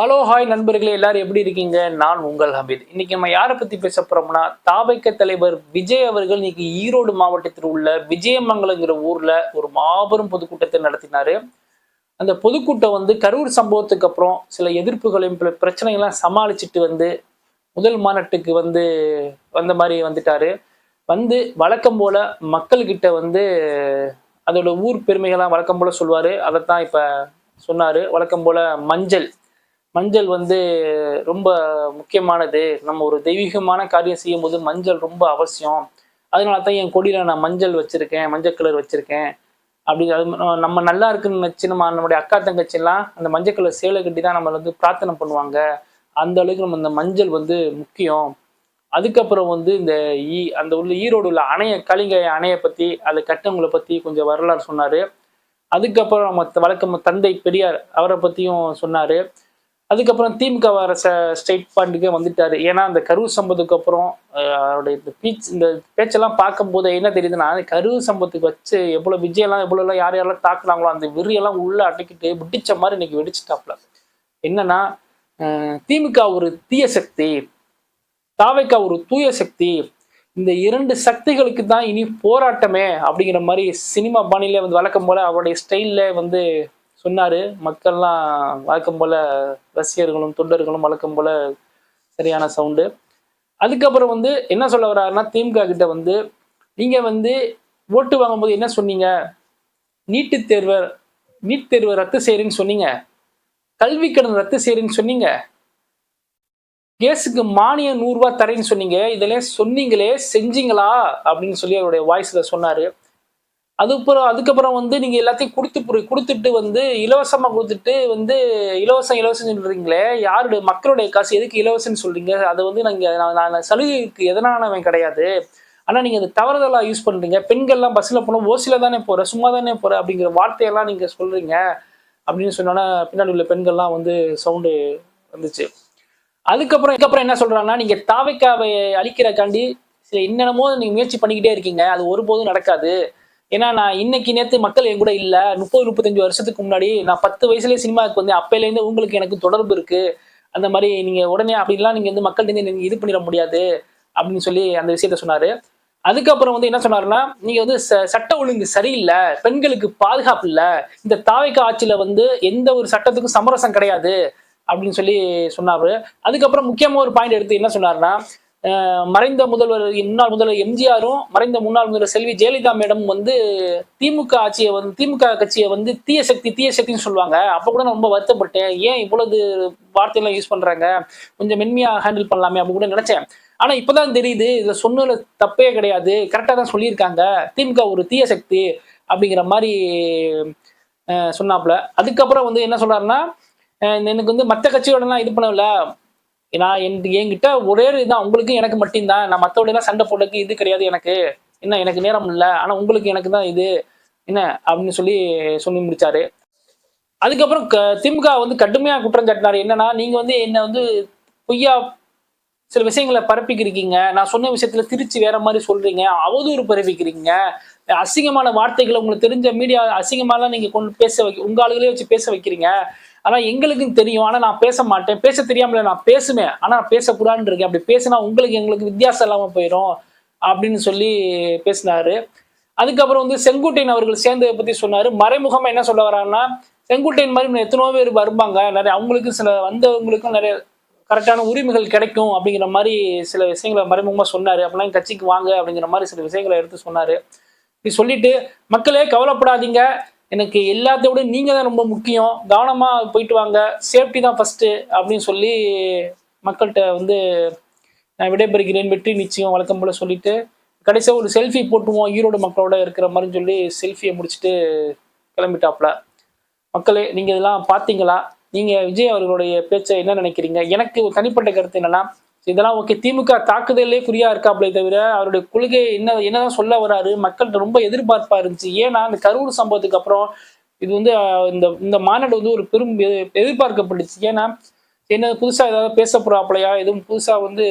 Hello hi நண்பர்களே எல்லாரும் எப்படி இருக்கீங்க? நான் உங்கள் ஹமீத். இன்னைக்கு நம்ம யாரை பத்தி பேச போறோம்னா தாபைக்க தலைவர் விஜய் அவர்கள் இன்னைக்கு ஈரோடு மாவட்டத்தில் உள்ள விஜயமங்கலங்கிற ஊர்ல ஒரு மாபெரும் பொதுக்கூட்டத்தை நடத்தினாரு. அந்த பொதுக்கூட்டம் வந்து கரூர் சம்பவத்துக்கு அப்புறம் சில எதிர்ப்புகளையும் பிரச்சனைகள்லாம் சமாளிச்சுட்டு வந்து முதல் மாநாட்டுக்கு வந்து வந்த மாதிரி வந்துட்டாரு. வந்து வழக்கம் போல மக்கள்கிட்ட வந்து அதோட ஊர் பெருமைகள்லாம் வழக்கம் போல சொல்லுவாரு. அதைத்தான் இப்ப சொன்னாரு. வழக்கம் போல மஞ்சள் மஞ்சள் வந்து ரொம்ப முக்கியமானது. நம்ம ஒரு தெய்வீகமான காரியம் செய்யும் போது மஞ்சள் ரொம்ப அவசியம். அதனால தான் என் கொடியில் நான் மஞ்சள் வச்சுருக்கேன் மஞ்சள் கலர் வச்சுருக்கேன். அப்படி அது நம்ம நல்லா இருக்குன்னு வச்சு நம்ம நம்மளுடைய அக்கா தங்கச்சி எல்லாம் அந்த மஞ்சள் கலர் சேலை கட்டி தான் நம்ம வந்து பிரார்த்தனை பண்ணுவாங்க. அந்த அளவுக்கு நம்ம இந்த மஞ்சள் வந்து முக்கியம். அதுக்கப்புறம் வந்து இந்த ஈ அந்த உள்ள ஈரோடு உள்ள அணைய கலிங்க அணையை பற்றி அதை கட்டவங்களை பற்றி கொஞ்சம் வரலாறு சொன்னார். அதுக்கப்புறம் நம்ம வழக்கம் தந்தை பெரியார் அவரை பற்றியும் சொன்னார். அதுக்கப்புறம் திமுக வர ஸ்டேட் பாண்டுக்கே வந்துட்டாரு. ஏன்னா அந்த கரூர் சம்பவத்துக்கு அப்புறம் அவருடைய இந்த பீச் இந்த பேச்செல்லாம் பார்க்கும்போது என்ன தெரியுதுன்னா அந்த கரூர் சம்பவத்துக்கு வச்சு எவ்வளவு விஜயெல்லாம் எவ்வளவு யார் யாரெல்லாம் தாக்குனாங்களோ அந்த விரியெல்லாம் உள்ள அடக்கிட்டு வெடிச்ச மாதிரி இன்னைக்கு வெடிச்சிட்டாப்ல என்னன்னா திமுக ஒரு தீய சக்தி தாவைக்கா ஒரு தூய சக்தி இந்த இரண்டு சக்திகளுக்கு தான் இனி போராட்டமே அப்படிங்கிற மாதிரி சினிமா பாணியில வந்து வழக்கம் போல அவருடைய ஸ்டைல்ல வந்து சொன்னாரு. மக்கள்லாம் வழக்கம் போல ரசிகர்களும் தொண்டர்களும் வழக்கம் போல சரியான சவுண்டு அதுக்கப்புறம் வந்து என்ன சொல்ல வர்றாருன்னா திமுக கிட்ட வந்து நீங்க வந்து ஓட்டு வாங்கும்போது என்ன சொன்னீங்க? நீட்டு தேர்வை நீட் தேர்வை ரத்து செய்யறேன்னு சொன்னீங்க. கல்வி கடன் ரத்து செய்யறேன்னு சொன்னீங்க. கேஸுக்கு மானியம் நூறுரூவா தரேன்னு சொன்னீங்க. இதெல்லாம் சொன்னீங்களே செஞ்சீங்களா? அப்படின்னு சொல்லி அவருடைய வாய்ஸில் சொன்னாரு. அதுக்கப்புறம் அதுக்கப்புறம் வந்து நீங்க எல்லாத்தையும் கொடுத்து கொடுத்துட்டு வந்து இலவசமா கொடுத்துட்டு வந்து இலவசம் இலவசம் சொல்றீங்களே யாருடைய மக்களுடைய காசு எதுக்கு இலவசம்னு சொல்றீங்க? அதை வந்து நாங்கள் நான் சலுகைக்கு எதனானவன் கிடையாது. ஆனா நீங்க அதை தவறுதலாக யூஸ் பண்றீங்க. பெண்கள்லாம் பஸ்ல போனோம் ஓசில தானே போற சும்மா தானே போற அப்படிங்கிற வார்த்தையெல்லாம் நீங்க சொல்றீங்க அப்படின்னு சொன்னோன்னா பின்னாடி உள்ள பெண்கள்லாம் வந்து சவுண்டு வந்துச்சு. அதுக்கப்புறம் இதுக்கப்புறம் என்ன சொல்றாங்கன்னா நீங்க தாவைக்காவை அழிக்கிறக்காண்டி சில என்னென்னமோ நீங்க முயற்சி பண்ணிக்கிட்டே இருக்கீங்க. அது ஒருபோதும் நடக்காது. ஏன்னா நான் இன்னைக்கு நேத்து மக்கள் என் கூட இல்ல. முப்பது முப்பத்தஞ்சு வருஷத்துக்கு முன்னாடி நான் பத்து வயசுலயே சினிமாவுக்கு வந்து அப்பையில இருந்து உங்களுக்கு எனக்கு தொடர்பு இருக்கு. அந்த மாதிரி நீங்க உடனே அப்படிலாம் நீங்க வந்து மக்கள்கிட்ட இருந்து நீங்க இது பண்ணிட முடியாது அப்படின்னு சொல்லி அந்த விஷயத்த சொன்னாரு. அதுக்கப்புறம் வந்து என்ன சொன்னாருன்னா நீங்க வந்து ச- சட்ட ஒழுங்கு சரியில்லை பெண்களுக்கு பாதுகாப்பு இல்ல இந்த தாவைக்கா ஆட்சியில வந்து எந்த ஒரு சட்டத்துக்கும் சமரசம் கிடையாது அப்படின்னு சொல்லி சொன்னாரு. அதுக்கப்புறம் முக்கியமா ஒரு பாயிண்ட் எடுத்து என்ன சொன்னாருன்னா மறைந்த முதல்வர் முன்னாள் முதல்வர் எம்ஜிஆரும் மறைந்த முன்னாள் முதல்வர் செல்வி ஜெயலலிதா மேடம் வந்து திமுக ஆட்சியை வந்து திமுக கட்சியை வந்து தீய சக்தி தீய சக்தின்னு சொல்லுவாங்க. அப்போ கூட நான் ரொம்ப வருத்தப்பட்டேன். ஏன் இவ்வளவு வார்த்தையெல்லாம் யூஸ் பண்றாங்க? கொஞ்சம் மென்மையா ஹேண்டில் பண்ணலாமே அப்படி கூட நினைச்சேன். ஆனா இப்பதான் தெரியுது இதுல சொன்னதுல தப்பே கிடையாது. கரெக்டா தான் சொல்லியிருக்காங்க. திமுக ஒரு தீய சக்தி அப்படிங்கிற மாதிரி சொன்னாப்புல. அதுக்கப்புறம் வந்து என்ன சொல்றாருன்னா எனக்கு வந்து மற்ற கட்சியோடலாம் இது பண்ணல நான் என் என்கிட்ட ஒரே இதுதான். உங்களுக்கும் எனக்கு மட்டும்தான். நான் மற்றவடையெல்லாம் சண்டை போடுறதுக்கு இது கிடையாது எனக்கு. என்ன எனக்கு நேரம் இல்லை. ஆனால் உங்களுக்கு எனக்கு தான் இது. என்ன அப்படின்னு சொல்லி சொல்லி முடிச்சாரு. அதுக்கப்புறம் க- திமுக வந்து கடுமையாக குற்றம் சாட்டினார். என்னன்னா நீங்கள் வந்து என்னை வந்து பொய்யா சில விஷயங்களை பரப்பிக்கிறீங்க நான் சொன்ன விஷயத்துல திருச்சி வேற மாதிரி சொல்றீங்க. அவதூறு பரப்பிக்கிறீங்க அசிங்கமான வார்த்தைகளை உங்களுக்கு தெரிஞ்ச மீடியா அசிங்கமாலாம் நீங்க கொண்டு பேச வைக்க உங்க ஆளுகளே வச்சு பேச வைக்கிறீங்க. ஆனால் எங்களுக்கும் தெரியும். ஆனால் நான் பேச மாட்டேன். பேச தெரியாமல நான் பேசுவேன். ஆனால் நான் பேசக்கூடாதுன்னு இருக்கேன். அப்படி பேசினா உங்களுக்கு எங்களுக்கு வித்தியாசம் இல்லாமல் போயிடும் அப்படின்னு சொல்லி பேசினாரு. அதுக்கப்புறம் வந்து செங்குட்டையன் அவர்கள் சேர்ந்ததை பற்றி சொன்னார். மறைமுகமாக என்ன சொல்ல வர்றாங்கன்னா செங்குட்டையன் மாதிரி இன்னும் எத்தனையோ பேர் வருவாங்க நிறைய அவங்களுக்கும் சில வந்தவங்களுக்கும் நிறைய கரெக்டான உரிமைகள் கிடைக்கும் அப்படிங்கிற மாதிரி சில விஷயங்களை மறைமுகமாக சொன்னார். அப்படின்னா கட்சிக்கு வாங்க அப்படிங்கிற மாதிரி சில விஷயங்களை எடுத்து சொன்னார். இப்படி சொல்லிட்டு மக்களே கவலைப்படாதீங்க. எனக்கு எல்லாத்த விட தான் ரொம்ப முக்கியம். கவனமாக போயிட்டு வாங்க. சேஃப்டி தான் ஃபஸ்ட்டு அப்படின்னு சொல்லி மக்கள்கிட்ட வந்து நான் விடைபெறுகிறேன். வெற்றி நிச்சயம் வழக்கம் போல சொல்லிட்டு கடைசியாக ஒரு செல்ஃபி போட்டுவோம் ஈரோடு மக்களோட இருக்கிற மாதிரின்னு சொல்லி செல்ஃபியை முடிச்சுட்டு கிளம்பிட்டாப்புல மக்களே நீங்கள் இதெல்லாம் பார்த்தீங்களா? நீங்கள் விஜய் அவர்களுடைய பேச்சை என்ன நினைக்கிறீங்க? எனக்கு தனிப்பட்ட கருத்து என்னென்னா இதெல்லாம் ஓகே திமுக தாக்குதலே குறியா இருக்காப்லே தவிர அவருடைய கொள்கை என்ன என்னதான் சொல்ல வராரு மக்கள்கிட்ட ரொம்ப எதிர்பார்ப்பா இருந்துச்சு. ஏன்னா அந்த கரூர் சம்பவத்துக்கு அப்புறம் இது வந்து இந்த இந்த மாநாடு வந்து ஒரு பெரும் எதிர்பார்க்கப்பட்டுச்சு. ஏன்னா என்ன புதுசா ஏதாவது பேச போறாப்லையா எதுவும் புதுசா வந்து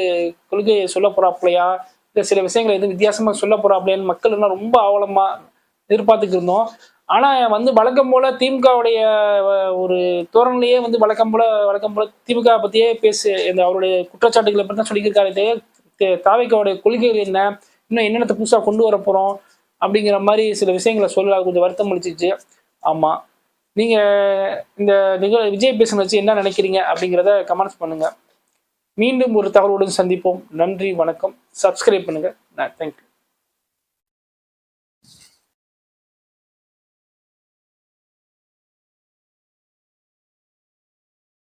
கொள்கையை சொல்ல போறாப்லையா இந்த சில விஷயங்களை எதுவும் வித்தியாசமா சொல்ல போறாப்லையான்னு மக்கள் எல்லாம் ரொம்ப ஆவலமா எதிர்பார்த்துட்டு ஆனால் வந்து வழக்கம் போல் திமுகவுடைய ஒரு தோரணையிலேயே வந்து வழக்கம் போல வழக்கம் போல திமுக பற்றியே பேசு இந்த அவருடைய குற்றச்சாட்டுகளை பற்றி தான் சொல்லியிருக்காரு தாவைக்காவுடைய கொள்கைகள் என்ன? இன்னும் என்னென்ன புதுசாக கொண்டு வர போகிறோம் அப்படிங்கிற மாதிரி சில விஷயங்களை சொல்ல கொஞ்சம் வருத்தம் அளிச்சிச்சு. ஆமாம் நீங்கள் இந்த நிகழ் விஜய் பேசுன வச்சு என்ன நினைக்கிறீங்க? அப்படிங்கிறத கமெண்ட்ஸ் பண்ணுங்கள் மீண்டும் ஒரு தகவலுடன் சந்திப்போம். நன்றி வணக்கம். சப்ஸ்கிரைப் பண்ணுங்க. தேங்க்யூ